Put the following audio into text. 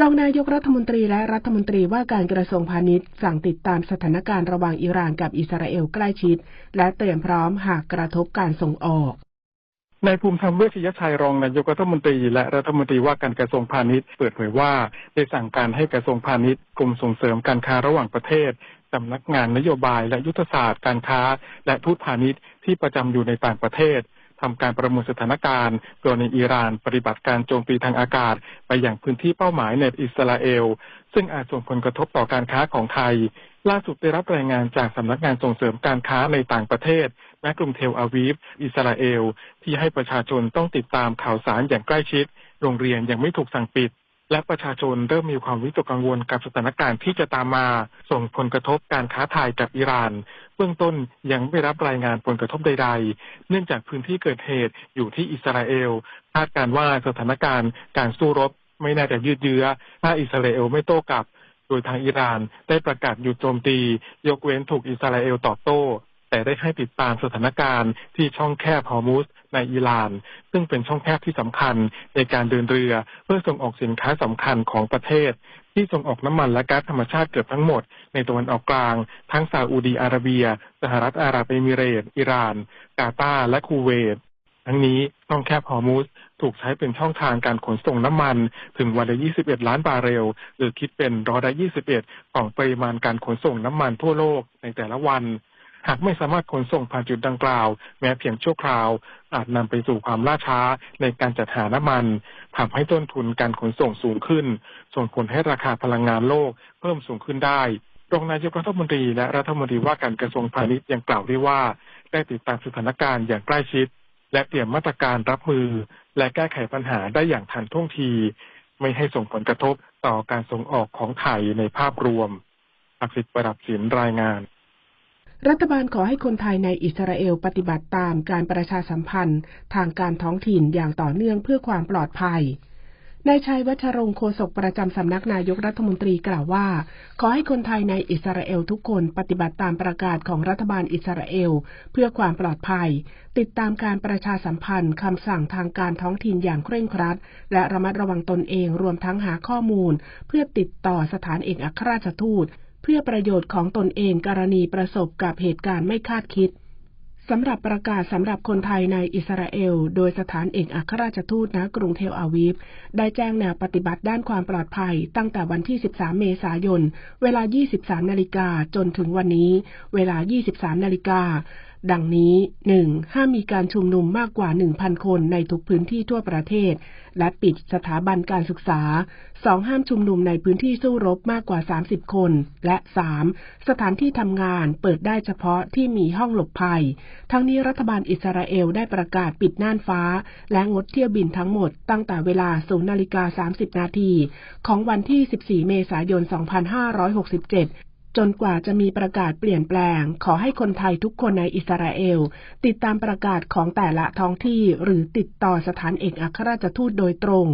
รองนายกรัฐมนตรีและรัฐมนตรีว่าการกระทรวงพาณิชย์สั่งติดตามสถานการณ์ระหว่างอิหร่านกับอิสราเอลใกล้ชิด และเตรียมพร้อมหากกระทบการส่งออกนายภูมิธรรมเวชยชัยรองนายกรัฐมนตรีและรัฐมนตรีว่าการกระทรวงพาณิชย์เปิดเผยว่าได้สั่งการให้กระทรวงพาณิชย์กรมส่งเสริมการค้าระหว่างประเทศสำนักงานนโยบายและยุทธศาสตร์การค้า และทูตพาณิชย์ที่ประจำอยู่ในต่างประเทศ ทำการประเมินสถานการณ์กรณีอิหร่านปฏิบัติการโจมตีทางอากาศ ไปอย่างพื้นที่เป้าหมายในอิสราเอล ซึ่งอาจส่งผลกระทบต่อการค้าของไทย ล่าสุดได้รับรายงานจากสำนักงานส่งเสริมการค้าในต่างประเทศณกรุงเทลอาวีฟอิสราเอล ที่ให้ประชาชนต้องติดตามข่าวสารอย่างใกล้ชิด โรงเรียนยังไม่ถูกสั่งปิด และประชาชนเริ่มมีความวิตกกังวลกับสถานการณ์ที่จะตามมาส่งผลกระทบการค้าไทยกับอิหร่าน เบื้องต้นยังไม่รับรายงานผลกระทบใด ๆ เนื่องจากพื้นที่เกิดเหตุอยู่ที่อิสราเอลคาดการว่าสถานการณ์การสู้รบไม่น่าจะยืดเยื้อ ถ้าอิสราเอลไม่โต้กลับ โดยทางอิหร่านได้ประกาศหยุดโจมตี ยกเว้นถูกอิสราเอลตอบโต้ แต่ได้ให้ติดตามสถานการณ์ที่ช่องแคบฮอร์มุส ในอิหร่าน ซึ่งเป็นช่องแคบที่สำคัญในการเดินเรือเพื่อส่งออกสินค้าสำคัญของประเทศ ที่ส่งออกน้ำมันและก๊าซธรรมชาติเกือบทั้งหมดในตะวันออกกลาง ทั้งซาอุดีอาระเบีย สหรัฐอาหรับเอมิเรตส์อิหร่าน กาตาร์และคูเวตทั้งนี้ช่องแคบฮอร์มุสถูกใช้เป็นช่องทางการขนส่งน้ำมันถึงวันละ 21 ล้านบาร์เรล หรือคิดเป็นร้อยละ 21 ของปริมาณการขนส่งน้ำมันทั่วโลกในแต่ละวัน หากไม่สามารถขนส่งผ่านจุดดังกล่าว แม้เพียงชั่วคราว อาจนำไปสู่ความล่าช้าในการจัดหาน้ำมันทำให้ต้นทุนการขนส่งสูงขึ้น ส่งผลให้ราคาพลังงานโลกเพิ่มสูงขึ้นได้รองนายกรัฐมนตรีและรัฐมนตรีว่าการกระทรวงพาณิชย์ยังกล่าวได้ว่า ได้ติดตามสถานการณ์อย่างใกล้ชิด และเตรียมมาตรการรับมือ และแก้ไขปัญหาได้อย่างทันท่วงที ไม่ให้ส่งผลกระทบต่อการส่งออกของไทยในภาพรวมอักษิตประดับศิลรายงาน รัฐบาลขอให้คนไทยในอิสราเอลปฏิบัติตามการประชาสัมพันธ์ ทางการท้องถิ่นอย่างต่อเนื่องเพื่อความปลอดภัยนายชัยวัชรงค์โฆษกประจำสำนักนายกรัฐมนตรีกล่าวว่า ขอให้คนไทยในอิสราเอลทุกคนปฏิบัติตามประกาศของรัฐบาลอิสราเอล เพื่อความปลอดภัย ติดตามการประชาสัมพันธ์คำสั่งทางการท้องถิ่นอย่างเคร่งครัด และระมัดระวังตนเองรวมทั้งหาข้อมูล เพื่อติดต่อสถานเอกอัครราชทูต พื่อประโยชน์ของตนเองกรณีประสบกับเหตุการณ์ไม่คาดคิดสำหรับประกาศสำหรับคนไทยในอิสราเอล โดยสถานเอกอัครราชทูตณกรุงเทลอาวีฟ ได้แจ้งแนวปฏิบัติด้านความปลอดภัย ตั้งแต่วันที่ 13 เมษายน เวลา 23 นาฬิกาจนถึงวันนี้ เวลา 23 นาฬิกาดังนี้ 1. ห้ามมีการชุมนุมมากกว่า 1,000 คนในทุกพื้นที่ทั่วประเทศ และปิดสถาบันการศึกษา 2. ห้ามชุมนุมในพื้นที่สู้รบมากกว่า 30 คน และ 3. สถานที่ทำงานเปิดได้เฉพาะที่มีห้องหลบภัย ทั้งนี้รัฐบาลอิสราเอลได้ประกาศปิดน่านฟ้า และงดเที่ยวบินทั้งหมดตั้งแต่เวลา 0 นาฬิกา 30 นาทีของวันที่ 14 เมษายน 2567 จนกว่าจะมีประกาศเปลี่ยนแปลง ขอให้คนไทยทุกคนในอิสราเอล ติดตามประกาศของแต่ละท้องที่หรือติดต่อสถานเอกอัครราชทูตโดยตรง